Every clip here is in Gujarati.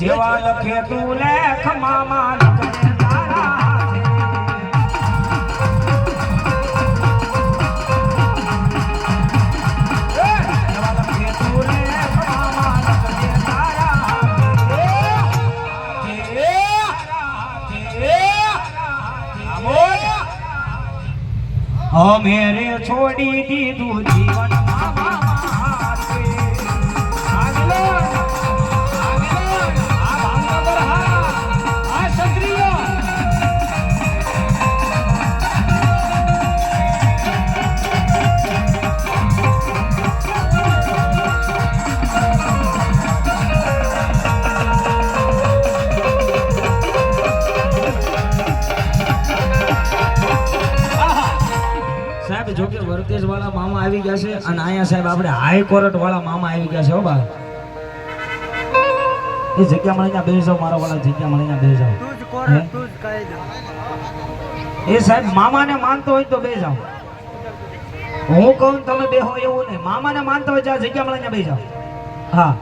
જેવા લખે તું લેખ મામા લખે તારા હાથે. એ જેવા લખે તું લેખ મામા લખે તારા હાથે. એ, એ, આ બોલ. અમે રે છોડી દીધું જીવન મામા જો કે વર્તેજ વાળા મામા આવી ગયા છે અને અહીંયા સાહેબ આપણે હાઈકોર્ટ વાળા મામા આવી ગયા છે હો બા એ જગ્યા મળી ત્યાં બેસી જાવ મારા વાળા જગ્યા મળી ત્યાં બેસી જાઓ તું જ કોણ હે? તું જ કહી દે એ સાહેબ મામાને માનતો હોય તો બે જાવ હું કહું તમે બે હો એવું નહીં. મામાને માનતો હોય જ્યાં જગ્યા મળે ત્યાં બે જાવ હા.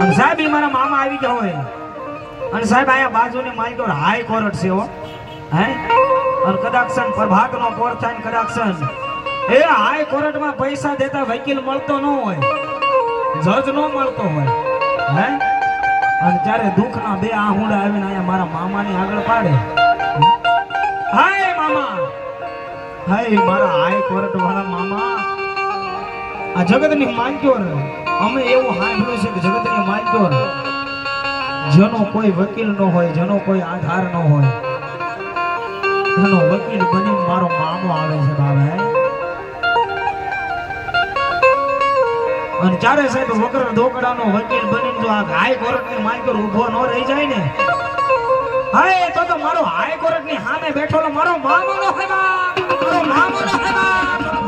અને સાહેબ મારા મામા આવી ગયા હોય. અને સાહેબ અહીંયા બાજુની માલિકો હાઈ કોર્ટ છે હો. અને કદાક્ષન પ્રભાગનો કોર્ટ થાય કદાક્ષન એ હાઈ કોર્ટમાં પૈસા દેતા વકીલ મળતો ન હોય. જજ ન મળતો હોય. હે? અને ત્યારે દુઃખના બે આહુડા આવીને અહીંયા મારા મામાની આગળ પાડે. હાય મામા! હાય મારા હાઈ કોર્ટ વાળા મામા. આ જગતની માનક્યો અમે એવું સાંભળ્યું છે કે જગતની માનક્યો રે જેનો કોઈ વકીલ ન હોય, જેનો કોઈ આધાર ન હોય, એનો વકીલ બની મારો મામો આવે છે બાબા અને ચારે સાહેબ વગર ધોકડાનો વકીલ બનીને જો આ હાઈ કોર્ટની માઇકર ઊભો ન રહી જાય ને, હાય, તો તો મારો હાઈ કોર્ટની સામે બેઠોલો મારો મામો નો હોય મારો મામો નો હોય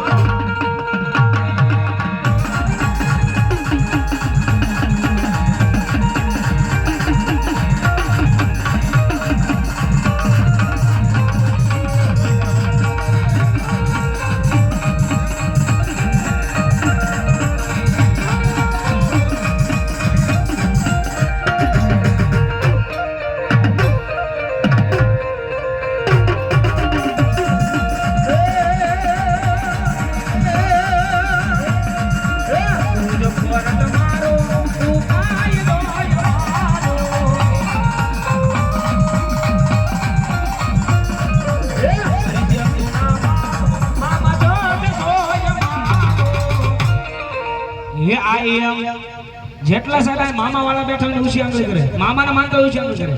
જેટલા સારા મામા વાળા બેઠા ને ઉછી આંગળી કરે. મામાને માનતા ઉછી આંગળી કરે.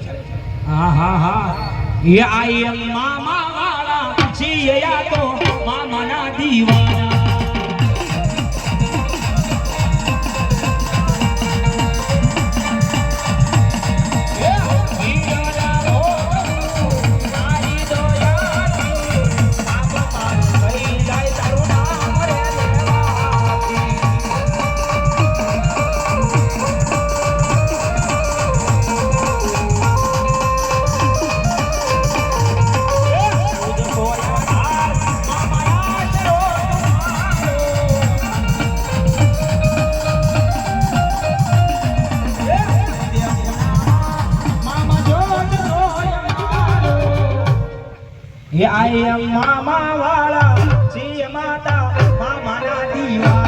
હા હા હા એ એમ મામા વાળા છીએ તો એમ મામા વાળા છીએ માતા મામાના દીવા